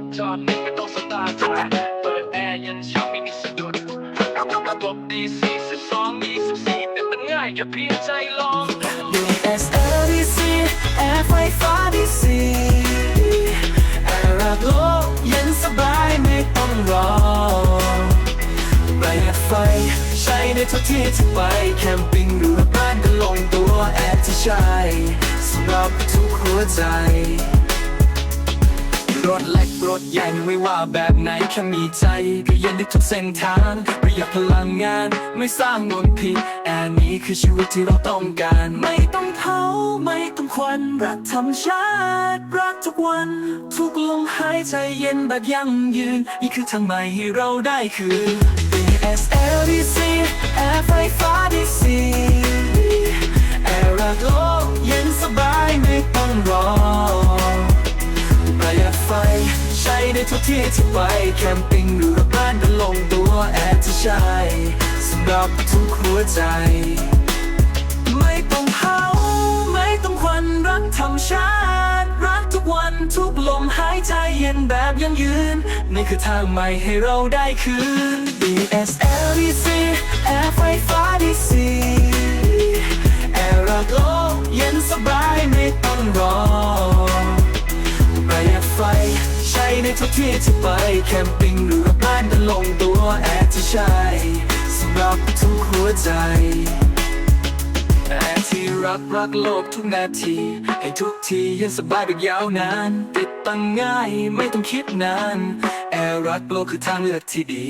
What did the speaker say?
ดจอดนิ่ไม่ต้องสตาร์ทเปิดแอร์เย็นช่างไม่มีสะดุดระบบดีสี่สิบสองยี่สิบสี่แต่มันง่ายแค่เพียงใจลอง US LDC แอร์ไฟฟ้า DC แอร์รักโลกเย็นสบายไม่ต้องรอประหยัดไฟใช้ในทุกที่ที่ไป แคมปิ้งหรือบ้านก็ลงตัวแอร์ที่ใช้สำหรับทุกหัวใจ รถเล็กรถใหญ่ไม่ว่าแบบไหนแค่มีใจก็เย็นได้ทุกเส้นทางประหยัดพลังงานไม่สร้างมลพิษแอร์นี้คือชีวิตที่เราต้องการ ไม่ต้องเผาไม่ต้องควันรักธรรมชาติรักทุกวัน ทุกลมหายใจเย็นแบบยั่งยืน นี่คือทางใหม่ให้เราได้คือ BSLDC แอร์ไฟฟ้า DC แที่จะไปแคมปิ้งหรือบ้านก็ลงตัวแอร์ที่ใช้สำหรับทุกหัวใจ ไม่ต้องเผาไม่ต้องควันรักธรรมชาติ รักทุกวันทุกลมหายใจเย็นแบบยั่งยืนนี่คือทางใหม่ให้เราได้คืน BSLDC ใช้ในทุกที่ที่ไปแคมปิ้งหรือบ้านก็ลงตัวแอร์ที่ใช่สำหรับทุกหัวใจแอร์ที่รักรักโลกทุกนาที ให้ทุกทีเย็นสบายแบบยาวนาน ติดตั้งง่ายไม่ต้องคิดนาน แอร์รักโลกคือทางเลือกที่ดี